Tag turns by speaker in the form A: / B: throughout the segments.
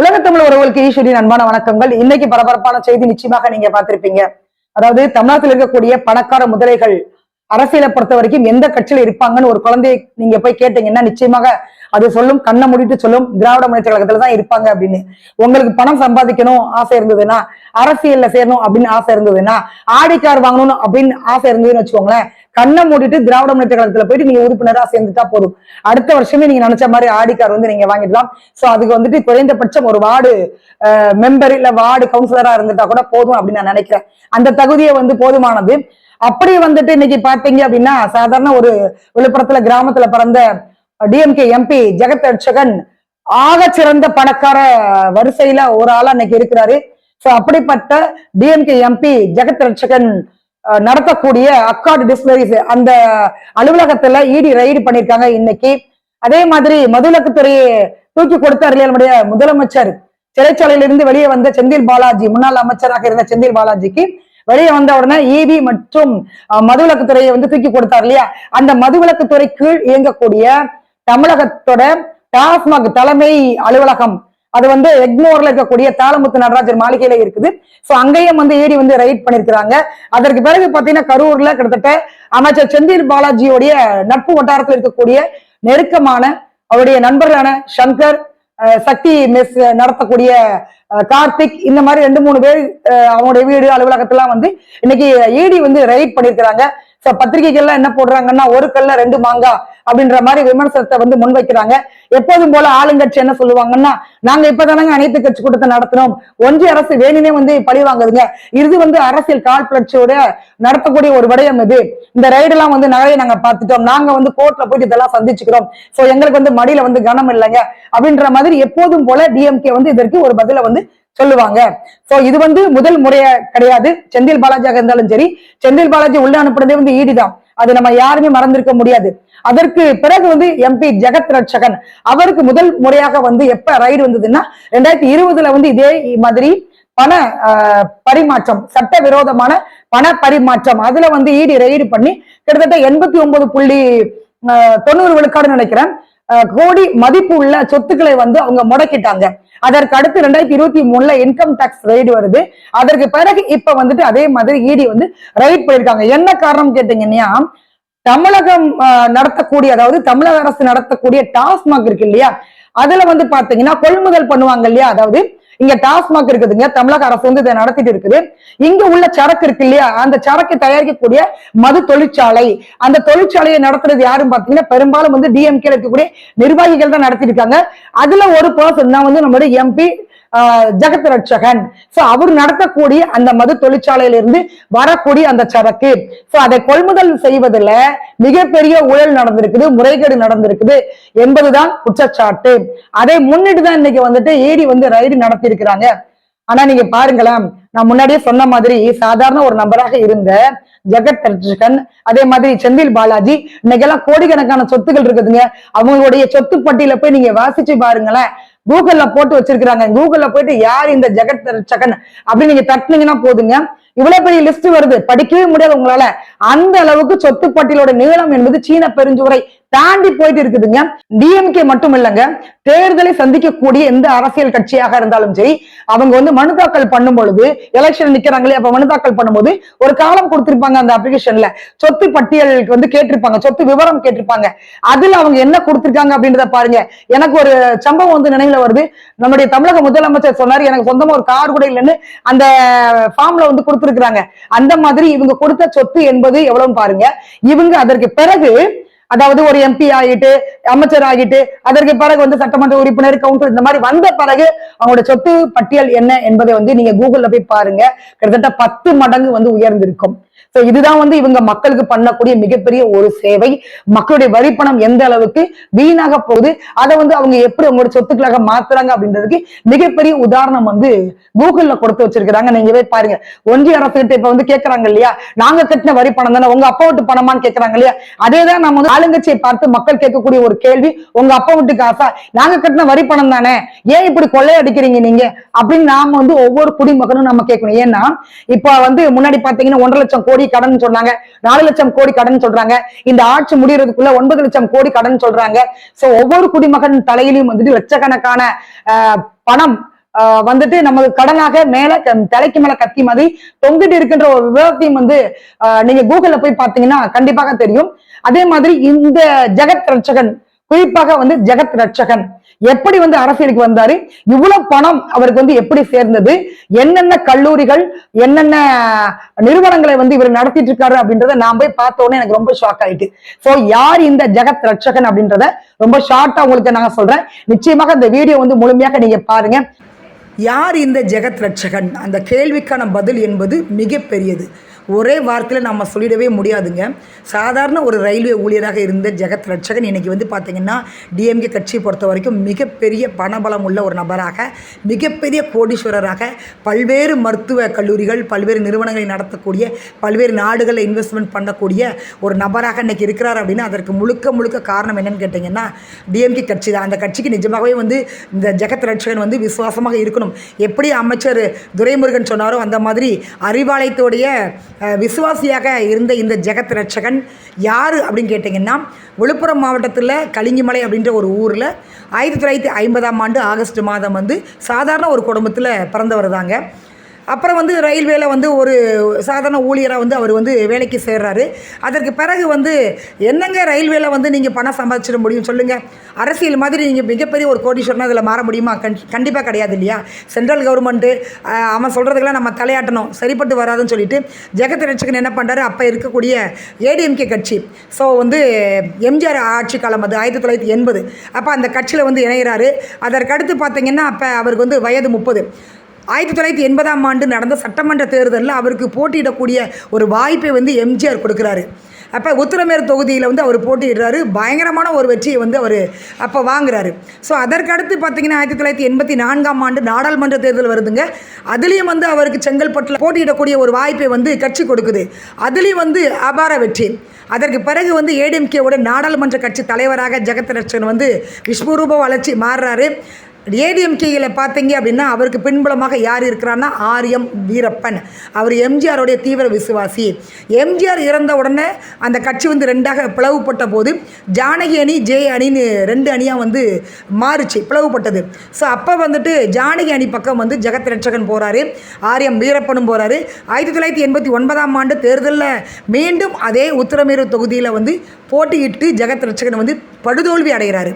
A: உலகத்தமிழ் உறவுகளுக்கு ஈஸ்வரின் அன்பான வணக்கங்கள். இன்னைக்கு பரபரப்பான செய்தி நிச்சயமாக நீங்க பார்த்திருப்பீங்க. அதாவது தமிழ்நாட்டில் இருக்கக்கூடிய பணக்கார முதலைகள் அரசியலை பொறுத்த வரைக்கும் எந்த கட்சியில இருப்பாங்கன்னு ஒரு குழந்தையை நீங்க போய் கேட்டீங்கன்னா நிச்சயமாக அது சொல்லும் கண்ணை மூடிட்டு சொல்லும் திராவிட முன்னேற்ற கழகத்துல தான் இருப்பாங்க அப்படின்னு. உங்களுக்கு பணம் சம்பாதிக்கணும் ஆசை இருந்ததுன்னா அரசியல்ல சேரணும் அப்படின்னு ஆசை இருந்ததுன்னா ஆடி கார் வாங்கணும் அப்படின்னு ஆசை இருந்ததுன்னு வச்சுக்கோங்களேன் கண்ணை மூடிட்டு திராவிட முன்னேற்ற கழகத்துல போயிட்டு நீங்க உறுப்பினரா சேர்ந்துட்டா போதும். அடுத்த வருஷமே நீங்க நினைச்ச மாதிரி ஆடி கார் வந்து நீங்க வாங்கிடலாம். சோ அதுக்கு வந்துட்டு குறைந்தபட்சம் ஒரு வார்டு மெம்பர் இல்ல வார்டு கவுன்சிலரா இருந்துட்டா கூட போதும் அப்படின்னு நான் நினைக்கிறேன். அந்த தகுதியை வந்து போதுமானது. அப்படி வந்துட்டு இன்னைக்கு பாத்தீங்க அப்படின்னா சாதாரண ஒரு விழுப்புரத்துல கிராமத்துல பிறந்த டிஎம்கே எம்பி ஜெகத் ஆக சிறந்த பணக்கார வரிசையில ஒரு ஆளா இன்னைக்கு இருக்கிறாரு. சோ அப்படிப்பட்ட டிஎம்கே எம்பி ஜெகத் ரட்சகன் நடத்தக்கூடிய அக்கார்டு டிஸ்பிளரிஸ் அந்த அலுவலகத்துல இடி ரைடு பண்ணிருக்காங்க இன்னைக்கு. அதே மாதிரி மதுவிலக்குத்துறையை தூக்கி கொடுத்தார் இல்லையா நம்முடைய முதலமைச்சர் சிறைச்சாலையிலிருந்து வெளியே வந்த செந்தில் பாலாஜி முன்னாள் அமைச்சராக இருந்த செந்தில் பாலாஜிக்கு வெளியே வந்த உடனே இபி மற்றும் அஹ், மதுவிலக்குத்துறையை வந்து தூக்கி கொடுத்தார் இல்லையா? அந்த மதுவிலக்குத்துறை கீழ் இயங்கக்கூடிய தமிழகத்தோட டாஸ்மாக் தலைமை அலுவலகம். அது வந்து எக்மோர்ல இருக்கக்கூடிய தாளமுத்து நடராஜர் மாளிகையில இருக்குது. சோ அங்கேயும் வந்து ஈடி வந்து ரைட் பண்ணிருக்கிறாங்க. அதற்கு பிறகு பாத்தீங்கன்னா கரூர்ல கிட்டத்தட்ட அமைச்சர் செந்தில் பாலாஜியோடைய நட்பு வட்டாரத்தில் இருக்கக்கூடிய நெருக்கமான அவருடைய நண்பர்களான சங்கர் சக்தி மெஸ் நடத்தக்கூடிய கார்த்திக் இந்த மாதிரி ரெண்டு மூணு பேர் அவங்களுடைய வீடு அலுவலகத்தெல்லாம் வந்து இன்னைக்கு ஈடி வந்து ரைட் பண்ணிருக்கிறாங்க. சோ பத்திரிகைகள்லாம் என்ன போடுறாங்கன்னா ஒரு கல்ல ரெண்டு மாங்கா அப்படின்ற மாதிரி விமர்சனத்தை வந்து முன்வைக்கிறாங்க. எப்போதும் போல ஆளுங்கட்சி என்ன சொல்லுவாங்கன்னா நாங்க இப்பதானங்க அனைத்து கட்சி கூட்டத்தை நடத்தினோம். ஒன்றிய அரசு வேணுனே வந்து பழி வாங்குதுங்க. இது வந்து அரசியல் காழ்ப்புணர்ச்சியோட நடத்தக்கூடிய ஒரு விடயம் இது. இந்த ரைடு எல்லாம் வந்து நிறைய நாங்க பார்த்துட்டோம். நாங்க வந்து கோர்ட்ல போயிட்டு இதெல்லாம் சந்திச்சுக்கிறோம். சோ எங்களுக்கு வந்து மடியில வந்து கனம் இல்லைங்க. அப்படின்ற மாதிரி எப்போதும் போல டிஎம்கே வந்து இதற்கு ஒரு பதில வந்து சொல்லுவாங்க. சோ இது வந்து முதல் முறைய கிடையாது. செந்தில் பாலாஜியாக இருந்தாலும் சரி. செந்தில் பாலாஜி உள்ள அனுப்புனதே வந்து ஈடி தான். அது நம்ம யாருமே மறந்திருக்க முடியாது. அதற்கு பிறகு வந்து எம்பி ஜெகத் ரட்சகன் அவருக்கு முதல் முறையாக வந்து எப்ப ரைடு வந்ததுன்னா ரெண்டாயிரத்தி இருபதுல வந்து இதே மாதிரி பண ஆஹ், பரிமாற்றம் சட்ட விரோதமான பண பரிமாற்றம். அதுல வந்து ஈடி ரெய்டு பண்ணி கிட்டத்தட்ட எண்பத்தி ஒன்பது புள்ளி தொண்ணூறு விழுக்காடு நினைக்கிறேன். கோடி மதிப்பு உள்ள சொத்துக்களை வந்து அவங்க முடக்கிட்டாங்க. அதற்கு அடுத்து ரெண்டாயிரத்தி இருபத்தி மூணுல இன்கம் டாக்ஸ் ரைடு வருது. அதற்கு பிறகு இப்ப வந்துட்டு அதே மாதிரி இடி வந்து ரைட் பண்ணிருக்காங்க என்ன காரணம் கேட்டீங்கன்னா தமிழகம் ஆஹ், நடத்தக்கூடிய அதாவது தமிழக அரசு நடத்தக்கூடிய டாஸ்மாக் இருக்கு இல்லையா? அதுல வந்து பாத்தீங்கன்னா கொள்முதல் பண்ணுவாங்க இல்லையா? அதாவது இங்க டாஸ்மாக் இருக்குதுங்க. தமிழக அரசு வந்து இதை நடத்திட்டு இருக்குது. இங்க உள்ள சரக்கு இருக்கு இல்லையா? அந்த சரக்கு தயாரிக்கக்கூடிய மது தொழிற்சாலை. அந்த தொழிற்சாலையை நடத்துறது யாரும் பாத்தீங்கன்னா பெரும்பாலும் வந்து டிஎம்கே இருக்கக்கூடிய நிர்வாகிகள் தான் நடத்திட்டு இருக்காங்க. அதுல ஒரு பர்சன் தான் வந்து நம்மளுடைய எம்பி ஜெகத் ரட்சகன். சோ அவர் நடத்தக்கூடிய அந்த மது தொழிற்சாலையிலிருந்து வரக்கூடிய அந்த சரக்கு. சோ அதை கொள்முதல் செய்வதில் மிகப்பெரிய ஊழல் நடந்திருக்குது முறைகேடு நடந்திருக்குது என்பதுதான் குற்றச்சாட்டு. அதை முன்னிட்டு தான் இன்னைக்கு வந்துட்டு ஏடி வந்து ரைடு நடத்தி இருக்கிறாங்க ஆனா நீங்க பாருங்களேன் நான் முன்னாடியே சொன்ன மாதிரி சாதாரண ஒரு நபராக இருந்த ஜெகத் ரட்சகன் அதே மாதிரி செந்தில் பாலாஜி இன்னைக்கெல்லாம் கோடிக்கணக்கான சொத்துக்கள் இருக்குதுங்க. அவங்களுடைய சொத்து பட்டியல போய் நீங்க வாசிச்சு பாருங்களேன். கூகுள்ல போட்டு வச்சிருக்கிறாங்க. கூகுள்ல போயிட்டு யார் இந்த ஜெகத் ரட்சகன் அப்படின்னு நீங்க தட்டுனீங்கன்னா போதுங்க. இவ்வளவு பெரிய லிஸ்ட் வருது. படிக்கவே முடியாது உங்களால. அந்த அளவுக்கு சொத்து பட்டியலோட நீளம் என்பது சீன பெருஞ்சுவரை தாண்டி போயிட்டு இருக்குதுங்க. டிஎம்கே மட்டும் இல்லைங்க. தேர்தலை சந்திக்கக்கூடிய எந்த அரசியல் கட்சியாக இருந்தாலும் சரி அவங்க வந்து மனு தாக்கல் பண்ணும் பொழுது எலெக்ஷன் நிக்கிறாங்களே அப்ப மனு தாக்கல் பண்ணும்போது ஒரு காலம் கொடுத்திருப்பாங்க அந்த அப்ளிகேஷன்ல சொத்து பட்டியலுக்கு வந்து கேட்டிருப்பாங்க சொத்து விவரம் கேட்டிருப்பாங்க. அதுல அவங்க என்ன கொடுத்திருக்காங்க அப்படின்றத பாருங்க. எனக்கு ஒரு சம்பவம் வந்து நினைவுல வருது. நம்முடைய தமிழக முதலமைச்சர் சொன்னாரு எனக்கு சொந்தமா ஒரு கார் கூட இல்லைன்னு அந்த ஃபார்ம்ல வந்து கொடுத்திருக்கிறாங்க. அந்த மாதிரி இவங்க கொடுத்த சொத்து என்பது எவ்வளவு பாருங்க. இவங்க அதற்கு பிறகு அதாவது ஒரு எம்பி ஆகிட்டு அமைச்சர் ஆகிட்டு அதற்கு பிறகு வந்து சட்டமன்ற உறுப்பினர் கவுன்சில் இந்த மாதிரி வந்த பிறகு அவங்களோட சொத்து பட்டியல் என்ன என்பதை வந்து நீங்க கூகுள்ல போய் பாருங்க. கிட்டத்தட்ட பத்து மடங்கு வந்து உயர்ந்திருக்கும். சோ இதுதான் வந்து இவங்க மக்களுக்கு பண்ணக்கூடிய மிகப்பெரிய ஒரு சேவை. மக்களுடைய வரி பணம் எந்த அளவுக்கு வீணாக போகுது அதை வந்து அவங்க எப்படி அவங்களோட சொத்துக்களாக மாத்துறாங்க அப்படின்றதுக்கு மிகப்பெரிய உதாரணம் வந்து கூகுள்ல கொடுத்து வச்சிருக்கிறாங்க. நீங்கவே பாருங்க. ஒன்றிய அரசு கிட்ட இப்ப வந்து கேட்கறாங்க இல்லையா? நாங்க கட்டின வரி பணம் தானே உங்க அப்பா வீட்டு பணமான்னு கேக்குறாங்க இல்லையா? அதேதான் நம்ம வந்து ஆளுங்கட்சியை பார்த்து மக்கள் கேட்கக்கூடிய ஒரு கேள்வி உங்க அப்பா வீட்டு காசா? நாங்க கட்டின வரி பணம் தானே. ஏன் இப்படி கொள்ளையடிக்கிறீங்க நீங்க? அப்படின்னு நாம வந்து ஒவ்வொரு குடிமகனும் நம்ம கேட்கணும். ஏன்னா இப்ப வந்து முன்னாடி பாத்தீங்கன்னா ஒன்றரை லட்சம் கோடி கடன் சொன்னாங்க நாலு லட்சம் கோடி கடன் சொல்றாங்க. இந்த ஆட்சி முடியறதுக்குள்ள ஒன்பது லட்சம் கோடி கடன் சொல்றாங்க. சோ ஒவ்வொரு குடிமகன் தலையிலும் வந்துட்டு லட்சக்கணக்கான ஆஹ், பணம் ஆஹ், வந்துட்டு நமக்கு கடனாக மேல தலைக்கு மேல கத்தி மாதிரி தொங்கிட்டு இருக்கின்ற ஒரு விவரத்தையும் வந்து நீங்க கூகுள்ல போய் பாத்தீங்கன்னா கண்டிப்பாக தெரியும். அதே மாதிரி இந்த ஜெகத் ரட்சகன் குறிப்பாக வந்து ஜெகத் ரட்சகன். எப்படி வந்து அரசியலுக்கு வந்தாரு? இவ்வளவு பணம் அவருக்கு வந்து எப்படி சேர்ந்தது? என்னென்ன கல்லூரிகள் என்னென்ன நிறுவனங்களை வந்து இவர் நடத்திட்டு இருக்காரு அப்படின்றத நான் போய் பார்த்தோன்னே எனக்கு ரொம்ப ஷாக் ஆயிட்டு. சோ யார் இந்த ஜெகத் ரட்சகன் அப்படின்றத ரொம்ப ஷார்ட்டா உங்களுக்கு நான் சொல்றேன். நிச்சயமாக இந்த வீடியோ வந்து முழுமையாக நீங்க பாருங்க.
B: யார் இந்த ஜெகத் ரட்சகன்? அந்த கேள்விக்கான பதில் என்பது மிகப்பெரியது. ஒரே வார்த்தையில் நம்ம சொல்லிடவே முடியாதுங்க. சாதாரண ஒரு ரயில்வே ஊழியராக இருந்த ஜெகத் ரட்சகன் இன்றைக்கி வந்து பார்த்திங்கன்னா டிஎம்கே கட்சியை பொறுத்த வரைக்கும் மிகப்பெரிய பணபலம் உள்ள ஒரு நபராக மிகப்பெரிய கோடீஸ்வரராக பல்வேறு மருத்துவ கல்லூரிகள் பல்வேறு நிறுவனங்களை நடத்தக்கூடிய பல்வேறு நாடுகளில் இன்வெஸ்ட்மெண்ட் பண்ணக்கூடிய ஒரு நபராக இன்றைக்கி இருக்கிறார் அப்படின்னா அதற்கு முழுக்க முழுக்க காரணம் என்னென்னு கேட்டிங்கன்னா டிஎம்கே கட்சி தான். அந்த கட்சிக்கு நிஜமாகவே வந்து இந்த ஜெகத் ரட்சகன் வந்து விசுவாசமாக இருக்கணும். எப்படி அமைச்சர் துரைமுருகன் சொன்னாரோ அந்த மாதிரி அறிவாலயத்துடைய விசுவாசியாக இருந்த இந்த ஜெகத் ரட்சகன் யார் அப்படின்னு கேட்டிங்கன்னா விழுப்புரம் மாவட்டத்தில் கலிங்கிமலை அப்படின்ற ஒரு ஊரில் ஆயிரத்தி தொள்ளாயிரத்தி ஐம்பதாம் ஆண்டு ஆகஸ்ட் மாதம் வந்து சாதாரண ஒரு குடும்பத்தில் பிறந்தவர் தாங்க அப்புறம் வந்து ரயில்வேல வந்து ஒரு சாதாரண ஊழியராக வந்து அவர் வந்து வேலைக்கு சேர்றாரு. அதற்கு பிறகு வந்து என்னங்க ரயில்வேல வந்து நீங்கள் பணம் சம்பாதிச்சிட முடியும் சொல்லுங்கள் அரசியல் மாதிரி நீங்கள் மிகப்பெரிய ஒரு கோடீஸ்வரனா அதில் மாற முடியுமா? கண் கண்டிப்பாக கிடையாது இல்லையா? சென்ட்ரல் கவர்மெண்ட்டு அவன் சொல்கிறதுக்கெல்லாம் நம்ம தலையாட்டணும். சரிப்பட்டு வராதுன்னு சொல்லிட்டு ஜெகத் ரட்சகன் என்ன பண்ணுறாரு அப்போ இருக்கக்கூடிய ஏடிஎம்கே கட்சி. ஸோ வந்து எம்ஜிஆர் ஆட்சி காலம் அது ஆயிரத்தி தொள்ளாயிரத்தி எண்பது. அப்போ அந்த கட்சியில் வந்து இணைகிறாரு அதற்கடுத்து பார்த்தீங்கன்னா அப்போ அவருக்கு வந்து வயது முப்பது. ஆயிரத்தி தொள்ளாயிரத்தி எண்பதாம் ஆண்டு நடந்த சட்டமன்ற தேர்தலில் அவருக்கு போட்டியிடக்கூடிய ஒரு வாய்ப்பை வந்து எம்ஜிஆர் கொடுக்குறாரு. அப்போ உத்தரமேறு தொகுதியில் வந்து அவர் போட்டியிடுறாரு. பயங்கரமான ஒரு வெற்றியை வந்து அவர் அப்போ வாங்குறாரு. ஸோ அதற்கடுத்து பார்த்தீங்கன்னா ஆயிரத்தி தொள்ளாயிரத்தி எண்பத்தி நான்காம் ஆண்டு நாடாளுமன்ற தேர்தல் வருதுங்க. அதுலேயும் வந்து அவருக்கு செங்கல்பட்டில் போட்டியிடக்கூடிய ஒரு வாய்ப்பை வந்து கட்சி கொடுக்குது. அதுலேயும் வந்து அபார வெற்றி. அதற்கு பிறகு வந்து ஏடிஎம்கேவோட நாடாளுமன்ற கட்சி தலைவராக ஜெகத் ரட்சன் வந்து விஸ்வரூப வளர்ச்சி மாறுறாரு. ஏடிஎம்கேயில் பார்த்தீங்க அப்படின்னா அவருக்கு பின்புலமாக யார் இருக்கிறான்னா ஆரியம் வீரப்பன். அவர் எம்ஜிஆருடைய தீவிர விசுவாசி. எம்ஜிஆர் இறந்த உடனே அந்த கட்சி வந்து ரெண்டாக பிளவுபட்ட போது ஜானகி அணி ஜே அணின்னு ரெண்டு அணியாக வந்து மாறுச்சு பிளவுபட்டது. ஸோ அப்போ வந்துட்டு ஜானகி அணி பக்கம் வந்து ஜெகத் ரட்சகன் போகிறாரு ஆரியம் வீரப்பனும் போகிறாரு ஆயிரத்தி தொள்ளாயிரத்தி எண்பத்தி ஒன்பதாம் ஆண்டு தேர்தலில் மீண்டும் அதே உத்தரமேரு தொகுதியில் வந்து போட்டியிட்டு ஜெகத் ரட்சகன் வந்து படுதோல்வி அடைகிறாரு.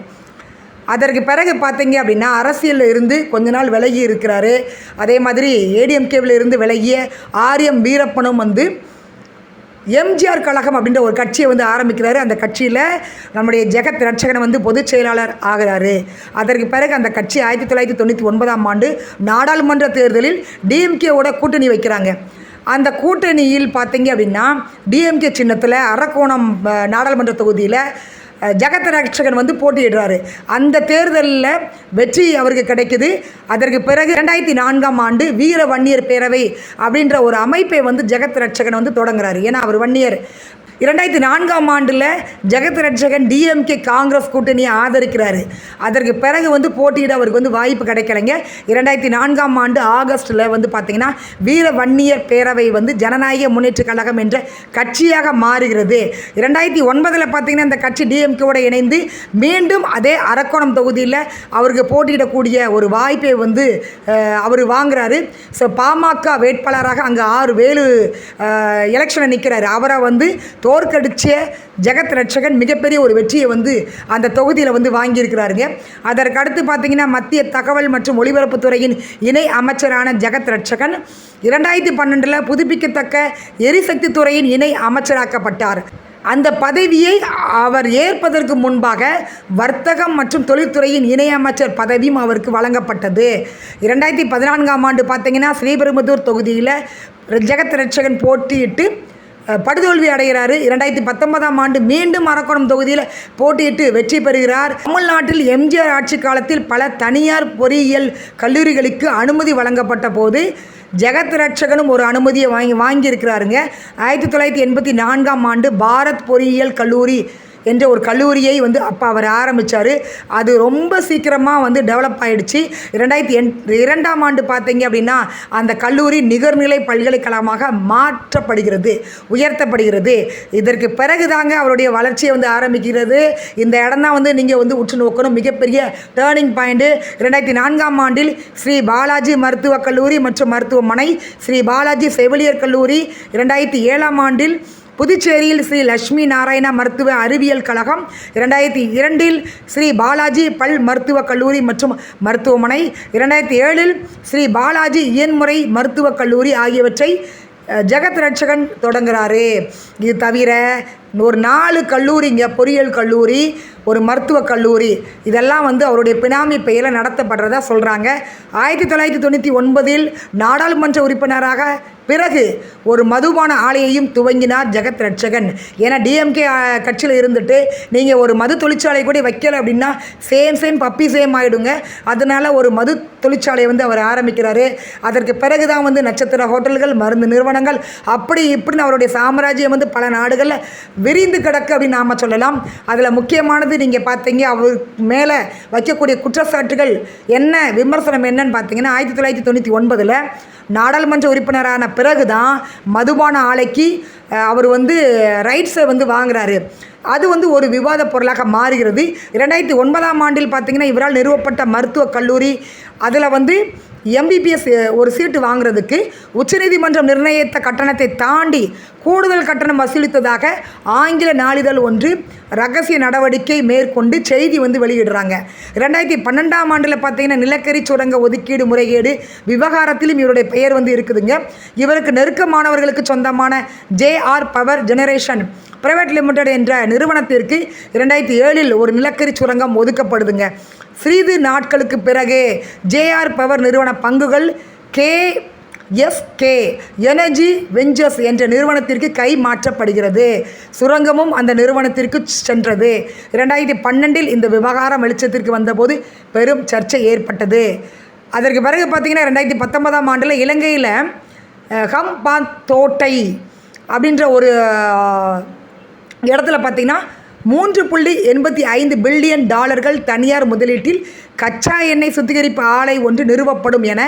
B: அதற்கு பிறகு பார்த்தீங்க அப்படின்னா அரசியலில் இருந்து கொஞ்ச நாள் விலகி இருக்கிறாரு. அதே மாதிரி ஏடிஎம்கேவில் இருந்து விலகிய ஆரியம் வீரப்பனும் வந்து எம்ஜிஆர் கழகம் அப்படின்ற ஒரு கட்சியை வந்து ஆரம்பிக்கிறாரு. அந்த கட்சியில் நம்முடைய ஜெகத் ரட்சகன் வந்து பொதுச் செயலாளர் ஆகிறாரு. அதற்கு பிறகு அந்த கட்சி ஆயிரத்தி தொள்ளாயிரத்தி தொண்ணூற்றி ஒன்பதாம் ஆண்டு நாடாளுமன்ற தேர்தலில் டிஎம்கேவோட கூட்டணி வைக்கிறாங்க. அந்த கூட்டணியில் பார்த்தீங்க அப்படின்னா டிஎம்கே சின்னத்தில் அரக்கோணம் நாடாளுமன்ற தொகுதியில் ஜெகத் ரட்சகன் வந்து போட்டியிடுறாரு. அந்த தேர்தலில் வெற்றி அவருக்கு கிடைக்குது. அதற்கு பிறகு ரெண்டாயிரத்தி நான்காம் ஆண்டு வீர வன்னியர் பேரவை அப்படின்ற ஒரு அமைப்பை வந்து ஜெகத் ரட்சகன் வந்து தொடங்குறாரு. ஏன்னா அவர் வன்னியர். இரண்டாயிரத்தி நான்காம் ஆண்டில் ஜெகத் ரட்சகன் டிஎம்கே காங்கிரஸ் கூட்டணியை ஆதரிக்கிறாரு. அதற்கு பிறகு வந்து போட்டியிட அவருக்கு வந்து வாய்ப்பு கிடைக்கலைங்க. இரண்டாயிரத்தி நான்காம் ஆண்டு ஆகஸ்ட்டில் வந்து பார்த்திங்கன்னா வீர வன்னியர் பேரவை வந்து ஜனநாயக முன்னேற்ற கழகம் என்ற கட்சியாக மாறுகிறது. இரண்டாயிரத்தி ஒன்பதில் பார்த்திங்கன்னா அந்த கட்சி டிஎம்கேவோட இணைந்து மீண்டும் அதே அரக்கோணம் தொகுதியில் அவருக்கு போட்டியிடக்கூடிய ஒரு வாய்ப்பை வந்து அவர் வாங்குறாரு. ஸோ பாமக வேட்பாளராக அங்கே ஆறு வேலு எலெக்ஷனை நிற்கிறாரு அவரை வந்து தோற்கடிச்ச ஜெகத் ரட்சகன் மிகப்பெரிய ஒரு வெற்றியை வந்து அந்த தொகுதியில் வந்து வாங்கியிருக்கிறாருங்க. அதற்கு அடுத்து பார்த்தீங்கன்னா மத்திய தகவல் மற்றும் ஒலிபரப்புத்துறையின் இணை அமைச்சரான ஜெகத் ரட்சகன் இரண்டாயிரத்தி பன்னெண்டில் புதுப்பிக்கத்தக்க எரிசக்தி துறையின் இணை அமைச்சராக்கப்பட்டார். அந்த பதவியை அவர் ஏற்பதற்கு முன்பாக வர்த்தகம் மற்றும் தொழில்துறையின் இணையமைச்சர் பதவியும் அவருக்கு வழங்கப்பட்டது. இரண்டாயிரத்தி பதினான்காம் ஆண்டு பார்த்தீங்கன்னா ஸ்ரீபெரும்புதூர் தொகுதியில் ஜெகத் ரட்சகன் போட்டியிட்டு படுதோல்வி அடைகிறார். இரண்டாயிரத்தி பத்தொன்பதாம் ஆண்டு மீண்டும் அரக்கோணம் தொகுதியில் போட்டியிட்டு வெற்றி பெறுகிறார். தமிழ்நாட்டில் எம்ஜிஆர் ஆட்சி காலத்தில் பல தனியார் பொறியியல் கல்லூரிகளுக்கு அனுமதி வழங்கப்பட்ட போது ஜெகத் ரட்சகனும் ஒரு அனுமதியை வாங்கி வாங்கியிருக்கிறாருங்க. ஆயிரத்தி தொள்ளாயிரத்தி எண்பத்தி நான்காம் ஆண்டு பாரத் பொறியியல் கல்லூரி என்ற ஒரு கல்லூரியை வந்து அப்போ அவர் ஆரம்பித்தார் அது ரொம்ப சீக்கிரமாக வந்து டெவலப் ஆகிடுச்சு ரெண்டாயிரத்தி எண் இரண்டாம் ஆண்டு பார்த்தீங்க அப்படின்னா அந்த கல்லூரி நிகர்நிலை பல்கலைக்கழகமாக மாற்றப்படுகிறது உயர்த்தப்படுகிறது. இதற்கு பிறகு தாங்க அவருடைய வளர்ச்சியை வந்து ஆரம்பிக்கிறது. இந்த இடம் தான் வந்து நீங்கள் வந்து உற்று நோக்கணும். மிகப்பெரிய டேர்னிங் பாயிண்ட்டு ரெண்டாயிரத்தி நான்காம் ஆண்டில் ஸ்ரீ பாலாஜி மருத்துவக் கல்லூரி மற்றும் மருத்துவமனை ஸ்ரீ பாலாஜி செவிலியர் கல்லூரி. இரண்டாயிரத்தி ஏழாம் ஆண்டில் புதுச்சேரியில் ஸ்ரீ லட்சுமி நாராயண மருத்துவ அறிவியல் கழகம் இரண்டாயிரத்தி இரண்டில் ஸ்ரீ பாலாஜி பல் மருத்துவக் கல்லூரி மற்றும் மருத்துவமனை இரண்டாயிரத்தி ஏழில் ஸ்ரீ பாலாஜி இயன்முறை மருத்துவக் கல்லூரி ஆகியவற்றை ஜெகத் ரட்சகன் தொடங்குறாரு. இது தவிர ஒரு நாலு கல்லூரிங்க பொறியியல் கல்லூரி ஒரு மருத்துவக் கல்லூரி. இதெல்லாம் வந்து அவருடைய பினாமி பெயரில் நடத்தப்படுறதா சொல்கிறாங்க ஆயிரத்தி தொள்ளாயிரத்தி தொண்ணூற்றி ஒன்பதில் நாடாளுமன்ற உறுப்பினராக பிறகு ஒரு மதுபான ஆலையையும் துவங்கினார் ஜெகத் ரட்சகன். ஏன்னா டிஎம்கே கட்சியில் இருந்துட்டு நீங்கள் ஒரு மது தொழிற்சாலை கூட வைக்கலை அப்படின்னா சேம் சேம் பப்பி சேம் ஆகிடுங்க அதனால ஒரு மது தொழிற்சாலையை வந்து அவர் ஆரம்பிக்கிறாரு. அதற்கு பிறகு தான் வந்து நட்சத்திர ஹோட்டல்கள் மருந்து நிறுவனங்கள் அப்படி இப்படின்னு அவருடைய சாம்ராஜ்யம் வந்து பல நாடுகளில் விரிந்து கிடக்கு அப்படின்னு நாம் சொல்லலாம். அதில் முக்கியமானது நீங்கள் பார்த்தீங்க அவர் மேலே வைக்கக்கூடிய குற்றச்சாட்டுகள் என்ன விமர்சனம் என்னன்னு பார்த்தீங்கன்னா ஆயிரத்தி தொள்ளாயிரத்தி தொண்ணூற்றி ஒன்பதில் நாடாளுமன்ற உறுப்பினரான பிறகு தான் மதுபான ஆலைக்கு அவர் வந்து ரைட்ஸை வந்து வாங்குறாரு. அது வந்து ஒரு விவாத பொருளாக மாறுகிறது. இரண்டாயிரத்தி ஒன்பதாம் ஆண்டில் பார்த்தீங்கன்னா இவரால் நிறுவப்பட்ட மருத்துவக் கல்லூரி அதில் வந்து எம்பிபிஎஸ் ஒரு சீட்டு வாங்குறதுக்கு உச்சநீதிமன்றம் நிர்ணயித்த கட்டணத்தை தாண்டி கூடுதல் கட்டணம் வசூலித்ததாக ஆங்கில நாளிதழ் ஒன்று ரகசிய நடவடிக்கை மேற்கொண்டு செய்தி வந்து வெளியிடுறாங்க. ரெண்டாயிரத்தி பன்னெண்டாம் ஆண்டில் பார்த்தீங்கன்னா நிலக்கரி சுரங்க ஒதுக்கீடு முறைகேடு விவகாரத்திலும் இவருடைய பெயர் வந்து இருக்குதுங்க. இவருக்கு நெருக்கமானவர்களுக்கு சொந்தமான JR power generation private limited என்ற நிறுவனத்திற்கு இரண்டாயிரத்தி ஏழில் ஒரு நிலக்கரி சுரங்கம் ஒதுக்கப்படுதுங்க. சிறிது நாட்களுக்கு பிறகு ஜேஆர் பவர் நிறுவன பங்குகள் கே எஸ்கே எனர்ஜி வெஞ்சர்ஸ் என்ற நிறுவனத்திற்கு கை மாற்றப்படுகிறது. சுரங்கமும் அந்த நிறுவனத்திற்கு சென்றது. இரண்டாயிரத்தி பன்னெண்டில் இந்த விவகாரம் வெளிச்சத்திற்கு வந்தபோது பெரும் சர்ச்சை ஏற்பட்டது. அதற்கு பிறகு பார்த்திங்கன்னா ரெண்டாயிரத்தி பத்தொன்பதாம் ஆண்டில் இலங்கையில் ஹம்பாந்தோட்டை அப்படின்ற ஒரு இடத்துல பார்த்தீங்கன்னா மூன்று புள்ளி எண்பத்தி ஐந்து பில்லியன் டாலர்கள் தனியார் முதலீட்டில் கச்சா எண்ணெய் சுத்திகரிப்பு ஆலை ஒன்று நிறுவப்படும் என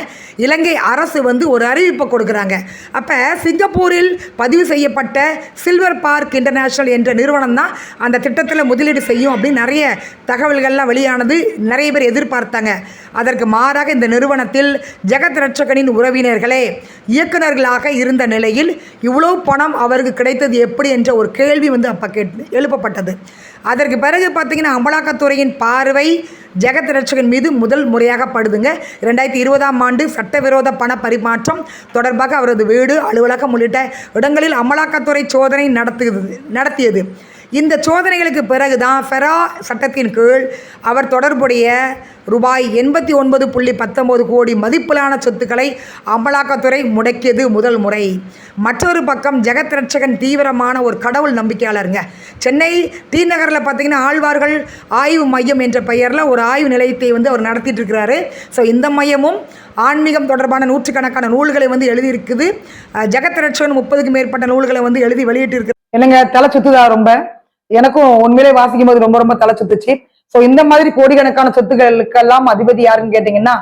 B: இலங்கை அரசு வந்து ஒரு அறிவிப்பை கொடுக்குறாங்க. அப்போ சிங்கப்பூரில் பதிவு செய்யப்பட்ட சில்வர் பார்க் இன்டர்நேஷ்னல் என்ற நிறுவனம் தான் அந்த திட்டத்தில் முதலீடு செய்யும் அப்படின்னு நிறைய தகவல்கள்லாம் வெளியானது நிறைய பேர் எதிர்பார்த்தாங்க. அதற்கு மாறாக இந்த நிறுவனத்தில் ஜெகத் ரட்சகனின் உறவினர்களே இயக்குனர்களாக இருந்த நிலையில் இவ்வளோ பணம் அவருக்கு கிடைத்தது எப்படி என்ற ஒரு கேள்வி வந்து அப்போ கேட்டு எழுப்பப்பட்டது. அதற்கு பிறகு பார்த்தீங்கன்னா அமலாக்கத்துறையின் பார்வை ஜெகத் ரட்சகன் மீது முதல் முறையாக படுதுங்க. ரெண்டாயிரத்தி இருபதாம் ஆண்டு சட்டவிரோத பண பரிமாற்றம் தொடர்பாக அவரது வீடு அலுவலகம் உள்ளிட்ட இடங்களில் அமலாக்கத்துறை சோதனை நடத்துகிறது நடத்தியது. இந்த சோதனைகளுக்கு பிறகு தான் ஃபெரா சட்டத்தின் கீழ் அவர் தொடர்புடைய ரூபாய் எண்பத்தி ஒன்பது புள்ளி பத்தொம்போது கோடி மதிப்பிலான சொத்துக்களை அமலாக்கத்துறை முடக்கியது முதல் முறை. மற்றொரு பக்கம் ஜெகத் ரட்சகன் தீவிரமான ஒரு கடவுள் நம்பிக்கையாளருங்க. சென்னை டி நகரில் பார்த்தீங்கன்னா ஆழ்வார்கள் ஆய்வு மையம் என்ற பெயரில் ஒரு ஆய்வு நிலையத்தை வந்து அவர் நடத்திட்டு இருக்கிறாரு. ஸோ இந்த மையமும் ஆன்மீகம் தொடர்பான நூற்றுக்கணக்கான நூல்களை வந்து எழுதியிருக்குது. ஜெகத் ரட்சகன் முப்பதுக்கும் மேற்பட்ட நூல்களை வந்து எழுதி வெளியிட்டிருக்கு
A: என்னங்க தலை சுத்துதா ரொம்ப? எனக்கும் உண்மையிலே வாசிக்கும் போது ரொம்ப ரொம்ப தலை சுத்துச்சு. சோ இந்த மாதிரி கோடிக்கணக்கான சொத்துக்களுக்கெல்லாம் அதிபதி யாருன்னு கேட்டீங்கன்னா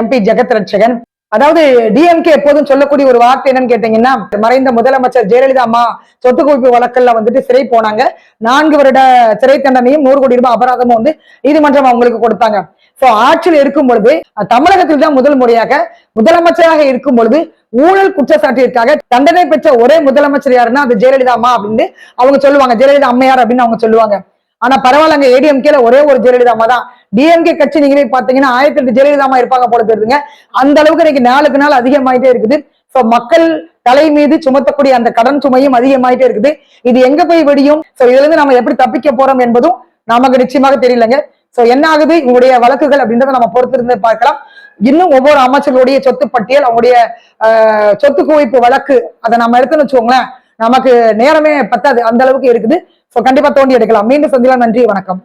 A: எம்பி ஜெகத் ரட்சகன் அதாவது டிஎம்கே எப்போதும் சொல்லக்கூடிய ஒரு வார்த்தை என்னன்னு கேட்டீங்கன்னா மறைந்த முதலமைச்சர் ஜெயலலிதா அம்மா சொத்து குவிப்பு வழக்கல்ல வந்துட்டு சிறை போனாங்க. நான்கு வருட சிறை தண்டனையும் நூறு கோடி ரூபாய் அபராதமும் வந்து நீதிமன்றம் அவங்களுக்கு கொடுத்தாங்க. சோ ஆட்சியில் இருக்கும் பொழுது தமிழகத்தில் தான் முதல் முறையாக முதலமைச்சராக இருக்கும் பொழுது ஊழல் குற்றச்சாட்டிற்காக தண்டனை பெற்ற ஒரே முதலமைச்சர் யாருன்னா அது ஜெயலலிதா அம்மா அப்படின்னு அவங்க சொல்லுவாங்க. ஜெயலலிதா அம்மையார் அப்படின்னு அவங்க சொல்லுவாங்க. ஆனா பரவாயில்லங்க ஏடிஎம்கேல ஒரே ஒரு ஜெயலலிதா அம்மா தான் டிஎம்கே கட்சி நீங்களே பாத்தீங்கன்னா ஆயிரத்தி எட்டு ஜெயலலிதா அம்மா இருப்பாங்க போல தெரியுதுங்க. அந்த அளவுக்கு இன்னைக்கு நாளுக்கு நாள் அதிகமாயிட்டே இருக்குது. சோ மக்கள் தலை மீது சுமத்தக்கூடிய அந்த கடன் சுமையும் அதிகமாயிட்டே இருக்குது. இது எங்க போய் வெடியும்? சோ இதுல இருந்து நம்ம எப்படி தப்பிக்க போறோம் என்பதும் நமக்கு நிச்சயமாக தெரியலங்க. சோ என்ன ஆகுது? உங்களுடைய வழக்குகள் அப்படின்றத நம்ம பொறுத்திருந்து பார்க்கலாம். இன்னும் ஒவ்வொரு அமைச்சர்களுடைய சொத்து பட்டியல் அவங்களுடைய சொத்து குவிப்பு வழக்கு அதை நம்ம எடுத்துன்னு வச்சுக்கோங்களேன் நமக்கு நேரமே பத்தாது. அந்த அளவுக்கு இருக்குது. சோ கண்டிப்பா தோண்டி எடுக்கலாம். மீண்டும் சந்திக்கலாம். நன்றி. வணக்கம்.